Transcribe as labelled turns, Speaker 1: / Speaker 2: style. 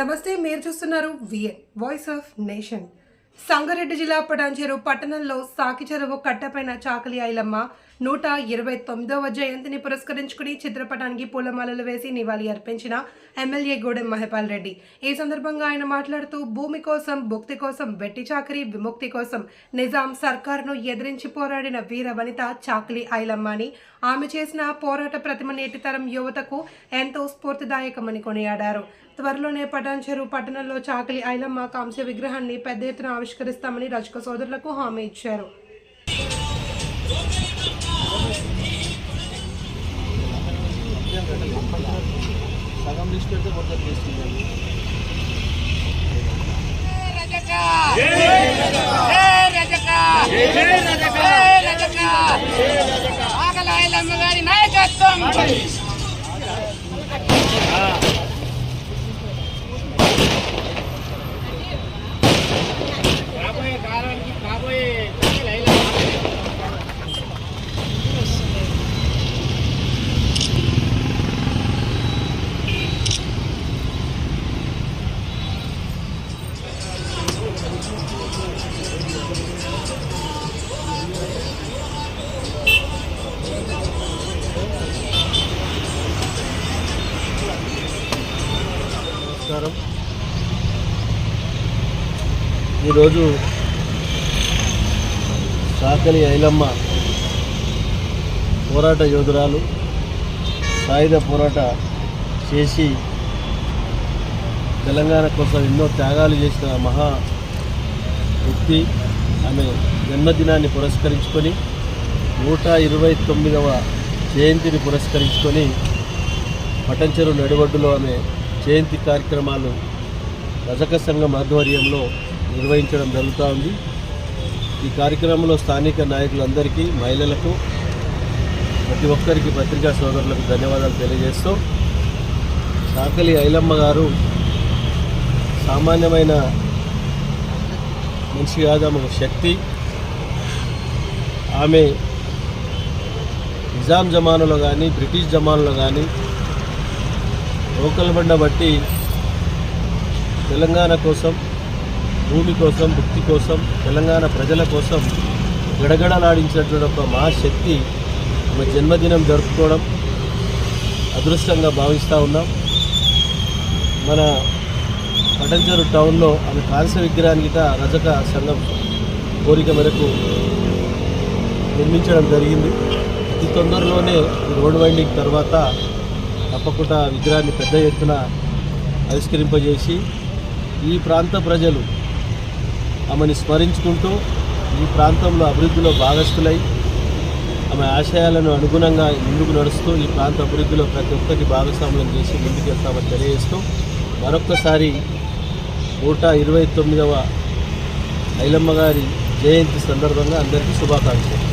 Speaker 1: నమస్తే మీరు చూస్తున్నారు VN voice of nation Sangareddy జిల్లా పటాన్చెరు పట్టణంలో సాకి చెరువు కట్టపైన చాకలి ఐలమ్మ నూట ఇరవై తొమ్మిదవ జయంతిని పురస్కరించుకుని చిత్రపటానికి పూలమాలలు వేసి నివాళి అర్పించిన ఎమ్మెల్యే గూడెం మహిపాల్ రెడ్డి. ఈ సందర్భంగా ఆయన మాట్లాడుతూ భూమి కోసం భుక్తి కోసం వెట్టి చాకరీ విముక్తి కోసం నిజాం సర్కార్ను ఎదిరించి పోరాడిన వీర వనిత చాకలి ఐలమ్మ అని ఆమె చేసిన పోరాట ప్రతిమ నేటితరం యువతకు ఎంతో స్ఫూర్తిదాయకమని కొనియాడారు. త్వరలోనే పటాన్చెరు పట్టణంలో చాకలి ఐలమ్మ కాంస్య విగ్రహాన్ని పెద్ద ఎత్తున ఆవిష్కరిస్తామని రజక సోదరులకు హామీ ఇచ్చారు.
Speaker 2: సగం లిస్ట్ పెడితే మొత్తం తీసుకుంటాను
Speaker 3: గారి నాయకత్వం
Speaker 2: నమస్కారం. ఈరోజు సాకలి ఐలమ్మ పోరాట యోధురాలు సాయుధ పోరాట చేసి తెలంగాణ కోసం ఎన్నో త్యాగాలు చేసిన మహా వ్యక్తి. ఆమె జన్మదినాన్ని పురస్కరించుకొని నూట ఇరవై తొమ్మిదవ జయంతిని పురస్కరించుకొని పటంచెరు నడిబొడ్డులో ఆమె జయంతి కార్యక్రమాలు రజక సంఘం ఆధ్వర్యంలో నిర్వహించడం జరుగుతూ ఉంది. ఈ కార్యక్రమంలో స్థానిక నాయకులందరికీ మహిళలకు ప్రతి ఒక్కరికి పత్రికా సోదరులకు ధన్యవాదాలు తెలియజేస్తూ సాకలి ఐలమ్మ గారు సామాన్యమైన మనిషి కాదు ఆమె ఒక శక్తి. ఆమె నిజాం జమానాలో కానీ బ్రిటిష్ జమానాలో కానీ లోకల్ బండ బట్టి తెలంగాణ కోసం భూమి కోసం భక్తి కోసం తెలంగాణ ప్రజల కోసం గడగడలాడించినటువంటి ఒక మహాశక్తి ఆమె జన్మదినం జరుపుకోవడం అదృష్టంగా భావిస్తూ ఉన్నాం. మన పటంచెరు టౌన్లో ఆమె కాంస్య విగ్రహానికి రజక సంఘం కోరిక మేరకు నిర్మించడం జరిగింది. అతి తొందరలోనే ఈ రోడ్ వైండింగ్ తర్వాత తప్పకుండా విగ్రహాన్ని పెద్ద ఎత్తున ఆవిష్కరింపజేసి ఈ ప్రాంత ప్రజలు ఆమెను స్మరించుకుంటూ ఈ ప్రాంతంలో అభివృద్ధిలో భాగస్థులై ఆమె ఆశయాలను అనుగుణంగా ముందుకు నడుస్తూ ఈ ప్రాంత అభివృద్ధిలో ప్రతి ఒక్కరికి భాగస్వామ్యం చేసి ముందుకు వెళ్తామని తెలియజేస్తూ మరొక్కసారి నూట ఇరవై తొమ్మిదవ ఐలమ్మ గారి జయంతి సందర్భంగా అందరికీ శుభాకాంక్షలు.